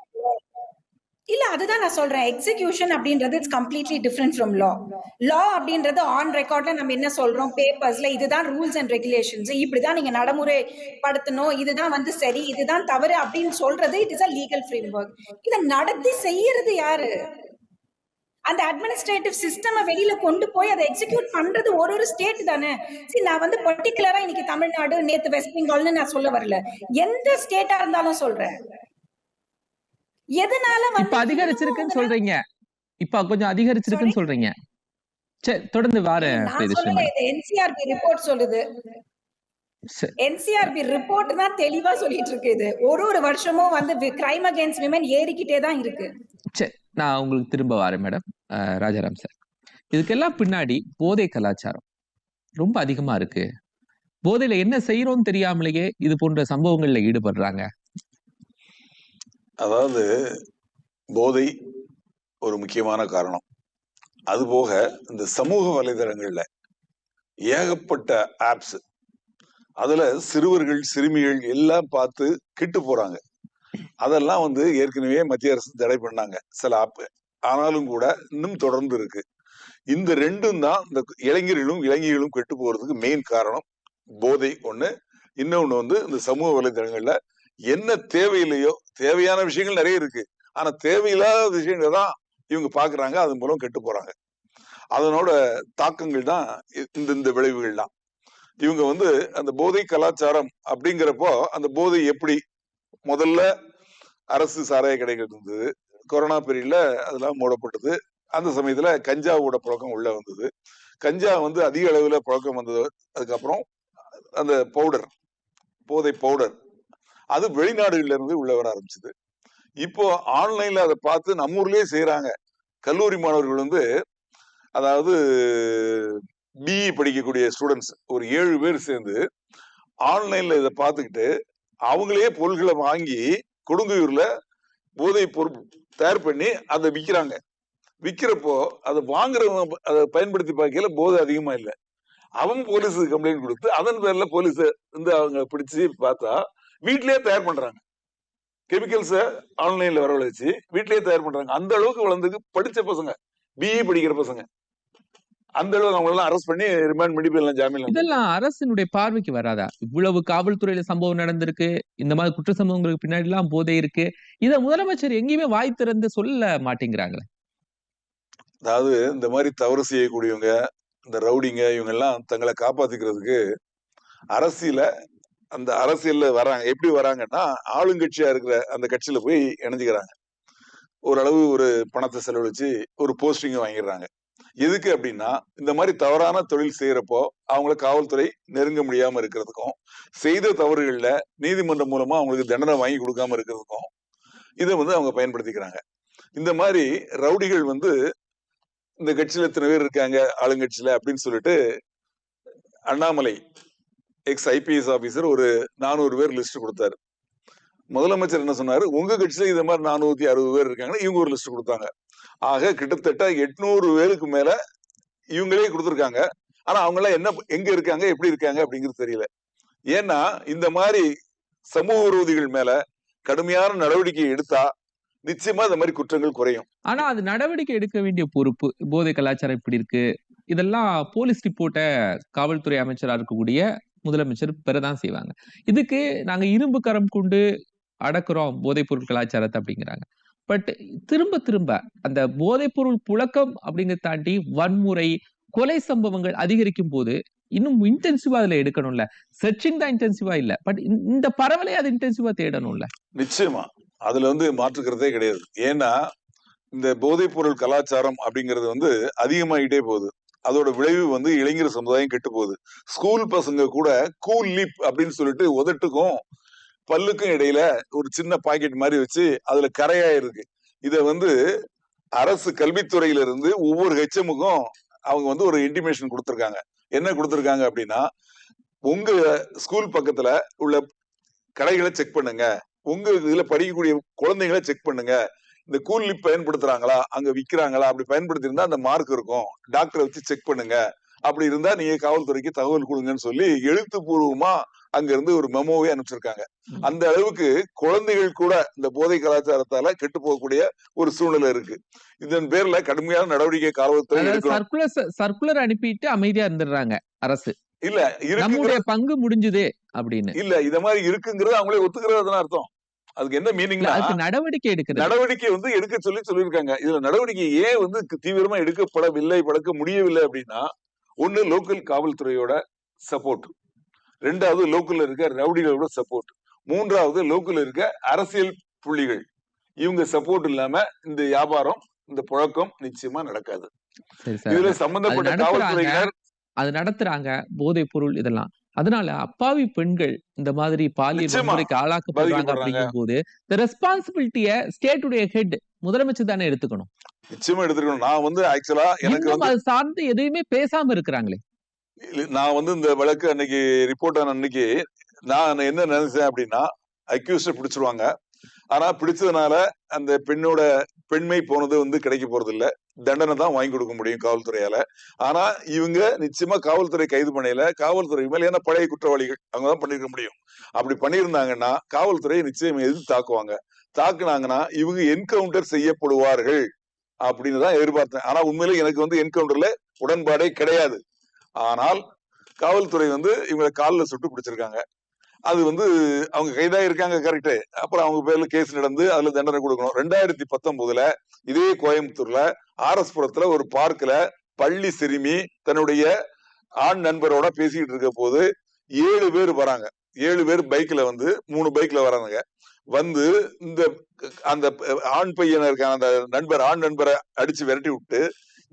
இல்ல அதுதான் நான் சொல்றேன். எக்ஸிகியூஷன் அப்படின்றது it's completely different from law law அப்படின்றது ஆன் ரெக்கார்ட்ல நம்ம என்ன சொல்றோம்? பேப்பர்ஸ்ல இதுதான் ரூல்ஸ் அண்ட் ரெகுலேஷன்ஸ் இப்படிதான் நீங்க நடைமுறைப்படுத்தணும். இதுதான் வந்து சரி இதுதான் தவறு அப்படின்னு சொல்றது it is a legal framework இதை நடத்தி செய்யறது யாரு? அந்த அட்மினிஸ்ட்ரேட்டிவ் சிஸ்டம் வெளியில கொண்டு போய் அதை எக்ஸிக்யூட் பண்றது ஒரு ஒரு ஸ்டேட் தானே? சரி நான் வந்து பர்டிகுலரா இன்னைக்கு தமிழ்நாடு நேத்து வெஸ்ட் பெங்கால்னு நான் சொல்ல வரல. எந்த ஸ்டேட்டா இருந்தாலும் சொல்றேன். எதனால இப்ப அதிகரிச்சிருக்குன்னு சொல்றீங்க. இப்ப கொஞ்சம் அதிகரிச்சிருக்குன்னு சொல்றீங்க. சரி தொடர்ந்து வார என்சிஆர்பி ரிப்போர்ட் சொல்லுது. என்சிஆர்பி ரிப்போர்ட் தான் தெளிவா சொல்லிட்டு இருக்கு இது ஒரு ஒரு வருஷமும் வந்து கிரைம் அகேன்ஸ்ட் விமன் ஏறிக்கிட்டே தான் இருக்கு. சரி நான் உங்களுக்கு திரும்ப வரேன் மேடம். ராஜாராம் சார். இதுக்கெல்லாம் பின்னாடி போதை கலாச்சாரம் ரொம்ப அதிகமா இருக்கு. போதையில என்ன செய்யறோம்னு தெரியாமலேயே இது போன்ற சம்பவங்கள்ல ஈடுபடுறாங்க. அதாவது போதை ஒரு முக்கியமான காரணம். அதுபோக இந்த சமூக வலைதளங்கள்ல ஏகப்பட்ட ஆப்ஸ் அதுல சிறுவர்கள் சிறுமிகள் எல்லாம் பார்த்து கெட்டு போறாங்க. அதெல்லாம் வந்து ஏற்கனவே மத்திய அரசு தடை பண்ணாங்க. சில ஆப் ஆனாலும் கூட இன்னும் தொடர்ந்து இருக்கு. இந்த ரெண்டும் தான் இந்த இளைஞர்களும் இளைஞர்களும் கெட்டு போறதுக்கு மெயின் காரணம். போதை ஒண்ணு. இன்னொன்னு வந்து இந்த சமூக வலைதளங்கள்ல என்ன தேவையில்லையோ தேவையான விஷயங்கள் நிறைய இருக்கு. ஆனா தேவையில்லாத விஷயங்கள் தான் இவங்க பாக்குறாங்க அதன் மூலம் கெட்டு போறாங்க. அதனோட தாக்கங்கள் தான் இந்த இந்த விளைவுகள் தான். இவங்க வந்து அந்த போதை கலாச்சாரம் அப்படிங்கிறப்போ அந்த போதை எப்படி முதல்ல அரசு சாராய கடைகள் இருந்தது கொரோனா பீரியட்ல அதெல்லாம் மூடப்பட்டது. அந்த சமயத்துல கஞ்சாவோட புழக்கம் உள்ள வந்தது. கஞ்சா வந்து அதிக அளவுல புழக்கம் வந்தது. அதுக்கப்புறம் அந்த பவுடர் போதை பவுடர் அது வெளிநாடுகள்ல இருந்து உள்ள வர ஆரம்பிச்சது. இப்போ ஆன்லைன்ல அதை பார்த்து நம்ம ஊர்லயே செய்யறாங்க கல்லூரி மாணவர்கள் வந்து அதாவது பிஇ படிக்கக்கூடிய ஸ்டூடெண்ட்ஸ் ஒரு ஏழு பேர் சேர்ந்து ஆன்லைன்ல இதை பார்த்துக்கிட்டு அவங்களே பொருள்களை வாங்கி கொடுங்கையூர்ல போதை பொருள் தயார் பண்ணி அதை விற்கிறாங்க. விற்கிறப்போ அதை வாங்குறவங்க அதை பயன்படுத்தி பார்க்கல போதை அதிகமா இல்லை. அவன் போலீஸுக்கு கம்ப்ளைண்ட் கொடுத்து அதன் பேர்ல போலீஸ் வந்து அவங்க பிடிச்சு பார்த்தா வீட்லயே தயார் பண்றாங்க. கெமிக்கல்ஸ ஆன்லைன்ல வரவழைச்சு வீட்லயே தயார் பண்றாங்க. அந்த அளவுக்கு வளர்ந்துக்கு படிச்ச பசங்க. பிஇ படிக்கிற பசங்க. அந்த அளவுக்கு அவங்க எல்லாம் அரெஸ்ட் பண்ணி ரிமாண்ட் பண்ணி போய் எல்லாம் ஜாமீன்ல. இதெல்லாம் அரசினுடைய பார்வைக்கு வராதா? இவ்வளவு காவல்துறையில சம்பவம் நடந்திருக்கு இந்த மாதிரி குற்ற சம்பவங்களுக்கு பின்னாடி எல்லாம் போதை இருக்கு. இத முதலமைச்சர் எங்கேயுமே வாய் திறந்து சொல்ல மாட்டேங்கிறாங்களே. அதாவது இந்த மாதிரி தவறு செய்யக்கூடியவங்க இந்த ரவுடிங்க இவங்க எல்லாம் தங்களை காப்பாத்திக்கிறதுக்கு அரசியல அந்த அரசியல்ல வராங்க. எப்படி வராங்கன்னா ஆளுங்கட்சியா இருக்கிற அந்த கட்சியில போய் இணைஞ்சுக்கிறாங்க. ஓரளவு ஒரு பணத்தை செலவழிச்சு ஒரு போஸ்டிங் வாங்கிடுறாங்க. எதுக்கு அப்படின்னா இந்த மாதிரி தவறான தொழில் செய்யறப்போ அவங்கள காவல்துறை நெருங்க முடியாம இருக்கிறதுக்கும் செய்த தவறுகள்ல நீதிமன்றம் மூலமா அவங்களுக்கு தண்டனை வாங்கி கொடுக்காம இருக்கிறதுக்கும் இதை வந்து அவங்க பயன்படுத்திக்கிறாங்க. இந்த மாதிரி ரவுடிகள் வந்து இந்த கட்சியில இத்தனை பேர் இருக்காங்க ஆளுங்கட்சியில அப்படின்னு சொல்லிட்டு அண்ணாமலை எக்ஸ் ஐபிஎஸ் ஆபீசர் ஒரு நானூறு பேர் லிஸ்ட் கொடுத்தாரு. முதலமைச்சர் என்ன சொன்னாரு? உங்க கட்சியில இந்த மாதிரி நானூத்தி அறுபது பேர் இருக்காங்கன்னா இவங்க ஒரு லிஸ்ட் கொடுத்தாங்க. ஆக கிட்டத்தட்ட எட்நூறு பேருக்கு மேல இவங்களே கொடுத்துருக்காங்க. ஆனா அவங்க எல்லாம் என்ன எங்க இருக்காங்க எப்படி இருக்காங்க அப்படிங்கிறது தெரியல. ஏன்னா இந்த மாதிரி சமூக விரோதிகள் மேல கடுமையான நடவடிக்கை எடுத்தா நிச்சயமா இந்த மாதிரி குற்றங்கள் குறையும். ஆனா அது நடவடிக்கை எடுக்க வேண்டிய பொறுப்பு போதை கலாச்சாரம் இப்படி இருக்கு. இதெல்லாம் போலீஸ் ரிப்போர்ட்டை காவல்துறை அமைச்சரா இருக்கக்கூடிய முதலமைச்சர் பெறதான் செய்வாங்க. இதுக்கு நாங்க இரும்பு கரம் கொண்டு அடக்குறோம் போதைப் பொருள் கலாச்சாரத்தை அப்படிங்கிறாங்க. பட் திரும்ப திரும்ப அந்த போதைப்பொருள் புழக்கம் அப்படிங்கிறத தாண்டி வன்முறை கொலை சம்பவங்கள் அதிகரிக்கும் போது இன்னும் இன்டென்சிவா அதுல எடுக்கணும்ல. சர்ச்சிங் தான் இன்டென்சிவா இல்ல. பட் இந்த பரவலை அது இன்டென்சிவா தேடணும்ல. நிச்சயமா. அதுல வந்து மாற்றுக்கிறதே கிடையாது. ஏன்னா இந்த போதைப் பொருள் கலாச்சாரம் அப்படிங்கிறது வந்து அதிகமாயிட்டே போகுது. அதோட விளைவு வந்து இளைஞர் சமுதாயம் கெட்டு போகுது. ஸ்கூல் பசங்க கூட கூல் லிப் அப்படின்னு சொல்லிட்டு உதட்டுக்கும் பல்லுக்கும் இடையில ஒரு சின்ன பாக்கெட் மாதிரி வச்சு அதுல கரையா இருக்கு. இத வந்து அரசு கல்வித்துறையில இருந்து ஒவ்வொரு ஹெச்எமுக்கும் அவங்க வந்து ஒரு இன்டிமேஷன் கொடுத்துருக்காங்க. என்ன கொடுத்துருக்காங்க அப்படின்னா உங்க ஸ்கூல் பக்கத்துல உள்ள கடைகளை செக் பண்ணுங்க. உங்க இதுல படிக்கக்கூடிய குழந்தைகளை செக் பண்ணுங்க. இந்த கூல் லிப் பயன்படுத்துறாங்களா? அங்க விக்கிறாங்களா? அப்படி பயன்படுத்தி இருந்தா அந்த மார்க் இருக்கும். டாக்டரை வச்சு செக் பண்ணுங்க. அப்படி இருந்தா நீங்க காவல்துறைக்கு தகவல் கொடுங்கன்னு சொல்லி எழுத்துப்பூர்வமா அங்க இருந்து ஒரு மெமோவே அனுப்பிச்சிருக்காங்க. அந்த அளவுக்கு குழந்தைகள் கூட இந்த போதை கலாச்சாரத்தால கெட்டு போகக்கூடிய ஒரு சூழ்நிலை இருக்கு. இதன் பேர்ல கடுமையான நடவடிக்கை காவல்துறை சர்க்குலர் அனுப்பிட்டு அமைதியா இருந்துடுறாங்க அரசு. இல்ல நம்முடைய பங்கு முடிஞ்சுது அப்படின்னு. இல்ல இத மாதிரி இருக்குங்கிறது அவங்களே ஒத்துக்கிறதுன்னு அர்த்தம். அதுக்கு என்ன மீனிங்னா அதுக்கு நடவடிக்கை எடுக்கிறது. நடவடிக்கை வந்து எடுக்க சொல்லி சொல்லியிருக்காங்க. இதுல நடவடிக்கை ஏன் வந்து தீவிரமா எடுக்கப்படவில்லை படக்க முடியவில்லை அப்படின்னா ஒண்ணு லோக்கல் காவல்துறையோட சப்போர்ட் ரெண்டாவது லோக்கல்ல இருக்க ரவுடிகளோட சப்போர்ட் மூன்றாவது லோக்கல்ல இருக்க அரசியல் புள்ளிகள். இவங்க சப்போர்ட் இல்லாம இந்த வியாபாரம் இந்த புழக்கம் நிச்சயமா நடக்காது. இதுல சம்பந்தப்பட்ட காவல்துறையினர் அது நடத்துறாங்க. போதைப் பொருள் இதெல்லாம். அதனால அப்பாவி பெண்கள் இந்த மாதிரி பாலியல் வன்முறைக்கு ஆளாக்கப்படுறாங்க. அப்படிங்கும் போது இந்த ரெஸ்பான்சிபிலிட்டிய ஸ்டேட்டுடைய ஹெட் முதலமைச்சர் தானே எடுத்துக்கணும். நிச்சயமா எடுத்துக்கணும். நான் வந்து ஆக்சுவலா எனக்கு அது சார்ந்து எதுவுமே பேசாம இருக்கிறாங்களே. நான் வந்து இந்த வழக்கு அன்னைக்கு ரிப்போர்ட் ஆன அன்னைக்கு நான் என்ன நினைச்சேன் அப்படின்னா அக்யூஸ்ட பிடிச்சிருவாங்க. ஆனா பிடிச்சதுனால அந்த பெண்ணோட பெண்மை போனது வந்து கிடைக்க போறது இல்ல தண்டனை தான் வாங்கி கொடுக்க முடியும் காவல்துறையால. ஆனா இவங்க நிச்சயமா காவல்துறை கைது பண்ணையில காவல்துறை மேல ஏன்னா பழைய குற்றவாளிகள் அவங்க தான் பண்ணிருக்க முடியும். அப்படி பண்ணியிருந்தாங்கன்னா காவல்துறை நிச்சயம் எதிர்த்து தாக்குவாங்க. தாக்குனாங்கன்னா இவங்க என்கவுண்டர் செய்யப்படுவார்கள். அப்படின்னு தான் எதிர்பார்த்தேன். ஆனா உண்மையிலே எனக்கு வந்து என்கவுண்டர்ல உடன்பாடே கிடையாது. ஆனால் காவல்துறை வந்து இவங்களை காலில் சுட்டு பிடிச்சிருக்காங்க. அது வந்து அவங்க கைதா இருக்காங்க கரெக்ட் அப்புறம் அவங்க பேர்ல கேஸ் நடந்து அதுல தண்டனை கொடுக்கணும். ரெண்டாயிரத்தி பத்தொன்பதுல இதே கோயம்புத்தூர்ல ஆர்எஸ் புரத்துல ஒரு பார்க்ல பள்ளி சிறுமி தன்னுடைய ஆண் நண்பரோட பேசிக்கிட்டு இருக்க போது ஏழு பேர் வராங்க. ஏழு பேர் பைக்ல வந்து மூணு பைக்ல வராங்க வந்து இந்த அந்த ஆண் பையனை இருக்கான அந்த நண்பர் ஆண் நண்பரை அடிச்சு விரட்டி விட்டு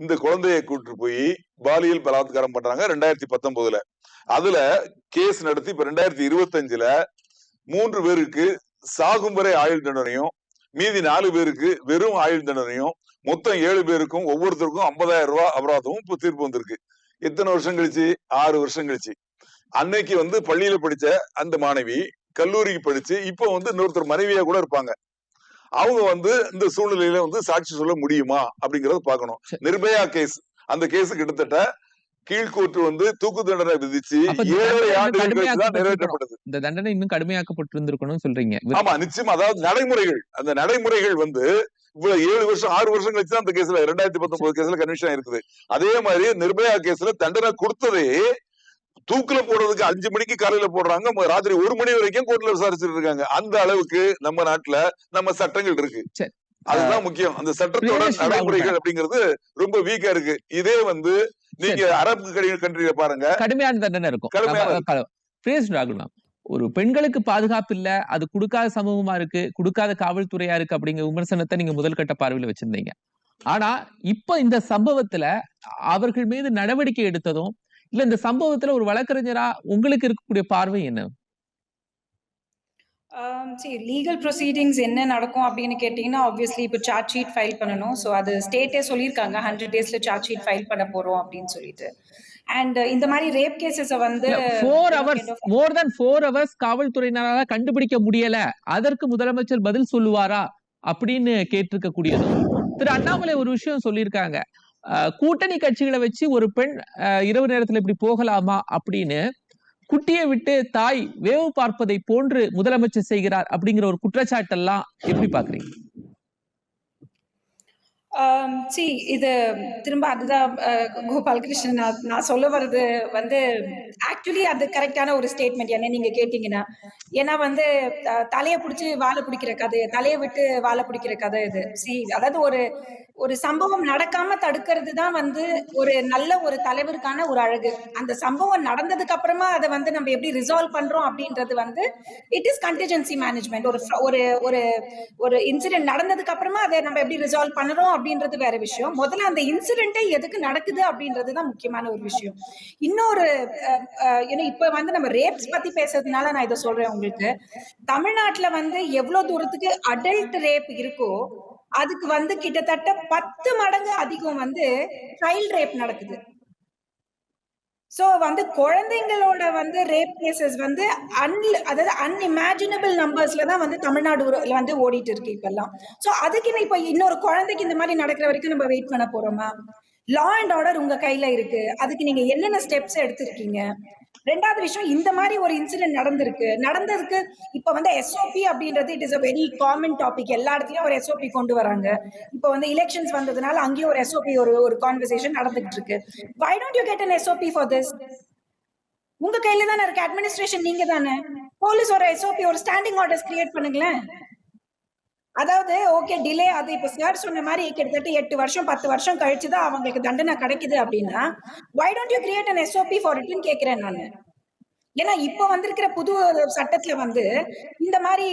இந்த குழந்தையை கூட்டிட்டு போய் பாலியல் பலாத்காரம் பண்றாங்க ரெண்டாயிரத்தி பத்தொன்பதுல. அதுல கேஸ் நடத்தி இப்ப ரெண்டாயிரத்தி இருபத்தஞ்சுல மூன்று பேருக்கு சாகும் வரை ஆயுள் தண்டனையும் மீதி நாலு பேருக்கு வெறும் ஆயுள் தண்டனையும் மொத்தம் ஏழு பேருக்கும் ஒவ்வொருத்தருக்கும் ஐம்பதாயிரம் ரூபாய் அபராதமும் இப்ப தீர்ப்பு வந்திருக்கு. எத்தனை வருஷம் கழிச்சு? ஆறு வருஷம் கழிச்சு. அன்னைக்கு வந்து பள்ளியில படிச்ச அந்த மாணவி கல்லூரிக்கு படிச்சு இப்போ வந்து இன்னொருத்தர் மனைவியா கூட இருப்பாங்க. அவங்க வந்து இந்த சூழ்நிலையில வந்து சாட்சி சொல்ல முடியுமா அப்படிங்கறத பார்க்கணும். சரி. நிர்பயா கேஸ். அந்த கேஸ் கிட்டத்தட்ட கீழ்கோர்ட்டு வந்து தூக்கு தண்டனை விதிச்சு ஏழரை ஆண்டுகள் தான். நிறைவேற்றப்பட்டது இந்த தண்டனை இன்னும் கடுமையாக்கப்பட்டிருந்திருக்கணும்னு சொல்றீங்க. ஆமா நிச்சயமா. அதாவது நடைமுறைகள். அந்த நடைமுறைகள் வந்து இவ்வளவு ஏழு வருஷம் ஆறு வருஷம் கழிச்சு தான் அந்த கேஸ்ல ரெண்டாயிரத்தி பத்தொன்பது கேஸ்ல கன்விஷன் இருக்குது அதே மாதிரி நிர்பயா கேஸ்ல தண்டனை கொடுத்ததே தூக்குல போடுறதுக்கு அஞ்சு மணிக்கு காலையில போடுறாங்க ராத்திரி ஒரு மணி வரைக்கும் கோர்ட்ல விசாரிச்சுட்டு இருக்காங்க. அந்த அளவுக்கு நம்ம நாட்டுல நம்ம சட்டங்கள் இருக்கு. அதுதான் முக்கியம். அந்த சட்டத்தோட நடைமுறைகள் அப்படிங்கிறது ரொம்ப வீக்கா இருக்கு. இதே வந்து நீங்க அரபு கண்ட்ரியில பாருங்க. கடுமையான தண்டனை இருக்கும். கடுமையான- ஒரு பெண்களுக்கு பாதுகாப்பு இல்ல அது கொடுக்காத சமூகமா இருக்கு கொடுக்காத காவல்துறையா இருக்கு அப்படிங்கிற விமர்சனத்தை நீங்க முதல் கட்ட பார்வையில வச்சிருந்தீங்க. ஆனா இப்ப இந்த சம்பவத்துல அவர்கள் மீது நடவடிக்கை எடுத்ததும் இல்ல இந்த சம்பவத்துல ஒரு வழக்கறிஞரா உங்களுக்கு இருக்கக்கூடிய பார்வை என்ன? சரி லீகல் ப்ரொசீடிங்ஸ் என்ன நடக்கும் அப்படின்னு கேட்டிங்கன்னா ஆப்வியஸ்லி இப்போ சார்ஜ் ஷீட் ஃபைல் பண்ணணும். ஸோ அது ஸ்டேட்டே சொல்லியிருக்காங்க ஹண்ட்ரட் டேஸில் சார்ஜ் ஷீட் ஃபைல் பண்ண போகிறோம் அப்படின்னு சொல்லிட்டு. அண்ட் இந்த மாதிரி ரேப் கேசஸை வந்து four hours more than four hours காவல்துறையினரால கண்டுபிடிக்க முடியல. அதற்கு முதலமைச்சர் பதில் சொல்லுவாரா? அப்படின்னு கேட்டிருக்கக்கூடியதும். திரு அண்ணாமலை ஒரு விஷயம் சொல்லியிருக்காங்க. கூட்டணி கட்சிகளை வச்சு ஒரு பெண் அஹ், இரவு நேரத்தில் இப்படி போகலாமா அப்படின்னு குட்டியை விட்டு தாய் வேவு பார்ப்பதை போன்று முதலமைச்சர் செய்கிறார் அப்படிங்கிற ஒரு குற்றச்சாட்டெல்லாம் எப்படி பாக்குறீங்க சி இது திரும்ப அதுதான் கோபாலகிருஷ்ணன் நான் நான் சொல்ல வர்றது வந்து ஆக்சுவலி அது கரெக்டான ஒரு ஸ்டேட்மெண்ட் என்ன நீங்க கேட்டீங்கன்னா. ஏன்னா வந்து தலையை பிடிச்சி வாழை பிடிக்கிற கதை தலையை விட்டு வாழை பிடிக்கிற கதை இது. சி அதாவது ஒரு ஒரு சம்பவம் நடக்காம தடுக்கிறது தான் வந்து ஒரு நல்ல ஒரு தலைவருக்கான ஒரு அழகு. அந்த சம்பவம் நடந்ததுக்கு அப்புறமா அதை வந்து நம்ம எப்படி ரிசால்வ் பண்றோம் அப்படின்றது வந்து இட் இஸ் கண்டிஜென்சி மேனேஜ்மெண்ட் ஒரு ஒரு ஒரு ஒரு இன்சிடென்ட் நடந்ததுக்கு அப்புறமா அதை நம்ம எப்படி ரிசால்வ் பண்ணுறோம் அப்படின்றது வேற விஷயம். முதல்ல அந்த இன்சிடென்ட்டே எதுக்கு நடக்குது அப்படின்றது தான் முக்கியமான ஒரு விஷயம். இன்னொரு அஹ், ஏன்னா இப்ப வந்து நம்ம ரேப்ஸ் பத்தி பேசுறதுனால நான் இதை சொல்றேன் உங்களுக்கு. தமிழ்நாட்டுல வந்து எவ்வளவு தூரத்துக்கு அடல்ட் ரேப் இருக்கோ அதுக்கு வந்து கிட்டத்தட்ட பத்து மடங்கு அதிகம் வந்து சைல்ட் ரேப் நடக்குது. சோ வந்து குழந்தைங்களோட வந்து ரேப் கேசஸ் வந்து அன் அதாவது அன்இமேஜினபிள் நம்பர்ஸ்ல தான் வந்து தமிழ்நாடு வந்து ஓடிட்டு இருக்கு இப்பெல்லாம். சோ அதுக்கு இன்னும் இப்ப இன்னொரு குழந்தைக்கு இந்த மாதிரி நடக்கிற வரைக்கும் நம்ம வெயிட் பண்ண போறோமா? லா அண்ட் ஆர்டர் உங்க கையில இருக்கு. அதுக்கு நீங்க என்னென்ன ஸ்டெப்ஸ் எடுத்திருக்கீங்க? ரெண்டாவது விஷயம் இந்த மாதிரி ஒரு இன்சிடென்ட் நடந்திருக்கு. நடந்ததுக்கு இப்ப வந்து எஸ்ஓபி அப்படின்றது it is a very common topic எல்லா இடத்துலயும் ஒரு எஸ்ஓபி கொண்டு வராங்க. இப்ப வந்து எலெக்ஷன்ஸ் வந்ததுனால அங்கேயும் ஒரு எஸ்ஓபி ஒரு ஒரு கான்வர்சேஷன் நடந்துகிட்டு இருக்கு. Why don't you get an SOP for this உங்க கையில தானே இருக்கு அட்மினிஸ்ட்ரேஷன் நீங்க தானே போலீஸ் ஒரு எஸ்ஓபி ஒரு ஸ்டாண்டிங் ஆர்டர்ஸ் கிரியேட் பண்ணுங்களேன். அதாவது ஓகே டிலே அது இப்ப சார் சொன்ன மாதிரி கிட்டத்தட்ட எட்டு வருஷம் பத்து வருஷம் கழிச்சு தான் அவங்களுக்கு தண்டனை கிடைக்குது அப்படின்னா why don't you create an SOP for இட்னு கேக்குறேன் நான். ஏன்னா இப்ப வந்திருக்கிற புது சட்டத்துல வந்து இந்த மாதிரி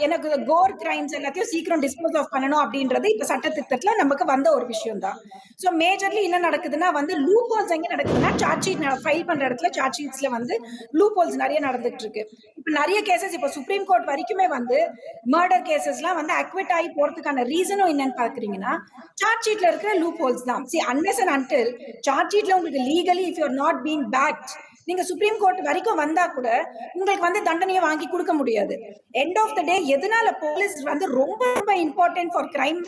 எனக்கு கோர் கிரைம்ஸ் எல்லாத்தையும் சீக்கிரம் டிஸ்போஸ் ஆஃப் பண்ணணும் அப்படின்றது இப்ப சட்ட திட்டத்துல நமக்கு வந்த ஒரு விஷயம் தான் சோ மேஜர்லி என்ன நடக்குதுன்னா வந்து லூப் ஹோல்ஸ் எங்க நடக்குதுன்னா சார்ஜ் ஷீட் ஃபைல் பண்ற இடத்துல சார்ஜ் ஷீட்ஸ்ல வந்து லூப் ஹோல்ஸ் நிறைய நடந்துட்டு இருக்கு இப்ப நிறைய கேசஸ் இப்ப சுப்ரீம் கோர்ட் வரைக்குமே வந்து மர்டர் கேசஸ்லாம் வந்து அக்விட் ஆகி போறதுக்கான ரீசனும் என்னன்னு பாக்குறீங்கன்னா சார்ஜ் ஷீட்ல இருக்கிற லூப் ஹோல்ஸ் தான். See unless and until charge ஷீட்ல உங்களுக்கு legally if you're not being backed நீங்க சுப்ரீம் கோர்ட் வரைக்கும் வந்தா கூட உங்களுக்கு வந்து தண்டனையை வாங்கி கொடுக்க முடியாது. எண்ட் ஆஃப் த டே எதனால போலீஸ் வந்து ரொம்ப ரொம்ப important for crime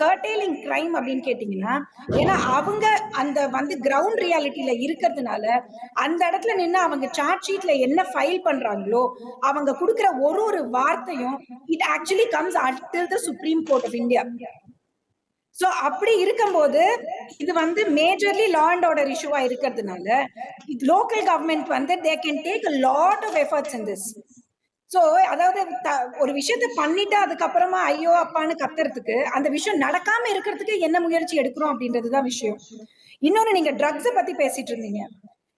curtailing crime அப்படின்னு கேட்டீங்கன்னா ஏன்னா அவங்க அந்த வந்து கிரவுண்ட் ரியாலிட்டியில இருக்கிறதுனால அந்த இடத்துல நின்று அவங்க சார்ஜ் ஷீட்ல என்ன ஃபைல் பண்றாங்களோ அவங்க கொடுக்குற ஒரு ஒரு வார்த்தையும் it actually comes until the Supreme Court of India so அப்படி இருக்கும்போது இது வந்து மேஜர்லி லா அண்ட் ஆர்டர் இஷ்யூவா இருக்கிறதுனால லோக்கல் கவர்மெண்ட் வந்து they can take lot of efforts in this so அதாவது த- ஒரு விஷயத்த பண்ணிட்டு அதுக்கப்புறமா ஐயோ அப்பான்னு கத்துறதுக்கு அந்த விஷயம் நடக்காம இருக்கிறதுக்கு என்ன முயற்சி எடுக்கிறோம் அப்படின்றதுதான் விஷயம். இன்னொன்னு நீங்க ட்ரக்ஸை பத்தி பேசிட்டு இருந்தீங்க.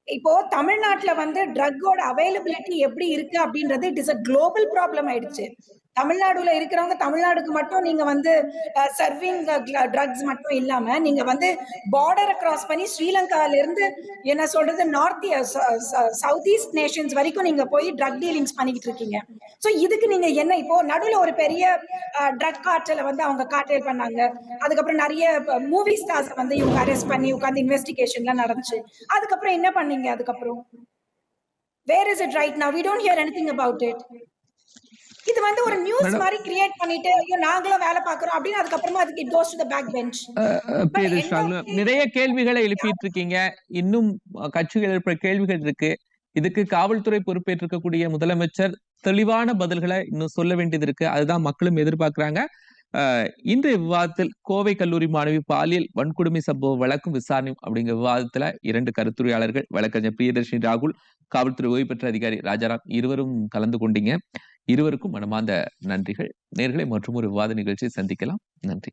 இப்போ தமிழ்நாட்டுல வந்து ட்ரக்கோட அவைலபிலிட்டி எப்படி இருக்கு அப்படின்றது it is a global problem ஆயிடுச்சு. தமிழ்நாடுல இருக்கிறவங்க தமிழ்நாடுக்கு மட்டும் நீங்க வந்து சர்விங் ட்ரக்ஸ் மட்டும் இல்லாம நீங்க வந்து பார்டரை கிராஸ் பண்ணி ஸ்ரீலங்கால இருந்து என்ன சொல்றது நார்த் சவுத் ஈஸ்ட் நேஷன்ஸ் வரைக்கும் நீங்க போய் ட்ரக் டீலிங்ஸ் பண்ணிக்கிட்டு இருக்கீங்க. சோ இதுக்கு நீங்க என்ன இப்போ நடுவுல ஒரு பெரிய ட்ரக் காற்றல வந்து அவங்க கார்டேல் பண்ணாங்க. அதுக்கப்புறம் நிறைய மூவி ஸ்டார்ஸ் வந்து இவங்க அரெஸ்ட் பண்ணி உட்காந்து இன்வெஸ்டிகேஷன்லாம் நடந்துச்சு. அதுக்கப்புறம் என்ன பண்ணீங்க அதுக்கப்புறம்? Where is it right now we don't hear anything about it இது வந்து ஒரு நியூஸ் மாதிரி கிரியேட் பண்ணிட்டு ஐயோ நாங்களும் வேலை பாக்குறோம் அப்படின்னு அதுக்கப்புறமா அதுக்கு it goes to the back bench நிறைய கேள்விகளை எழுப்பிட்டு இருக்கீங்க. இன்னும் கட்சிகள் எழுப்புற கேள்விகள் இருக்கு. இதுக்கு காவல்துறை பொறுப்பேற்றிருக்கக்கூடிய முதலமைச்சர் தெளிவான பதில்களை இன்னும் சொல்ல வேண்டியது இருக்கு. அதுதான் மக்களும் எதிர்பார்க்கறாங்க. இன்றைய விவாதத்தில் கோவை கல்லூரி மாணவி பாலியல் வன்கொடுமை சம்பவ வழக்கும் விசாரணை அப்படிங்கிற விவாதத்துல இரண்டு கருத்துரையாளர்கள். வழக்கறிஞர் பிரியதர்ஷினி ராகுல் காவல்துறை ஓய்வு பெற்ற அதிகாரி ராஜாராம் இருவரும் கலந்து கொண்டீங்க. இருவருக்கும் மனமார்ந்த நன்றிகள். நேர்களை மற்றும் ஒரு விவாத நிகழ்ச்சியை சந்திக்கலாம். நன்றி.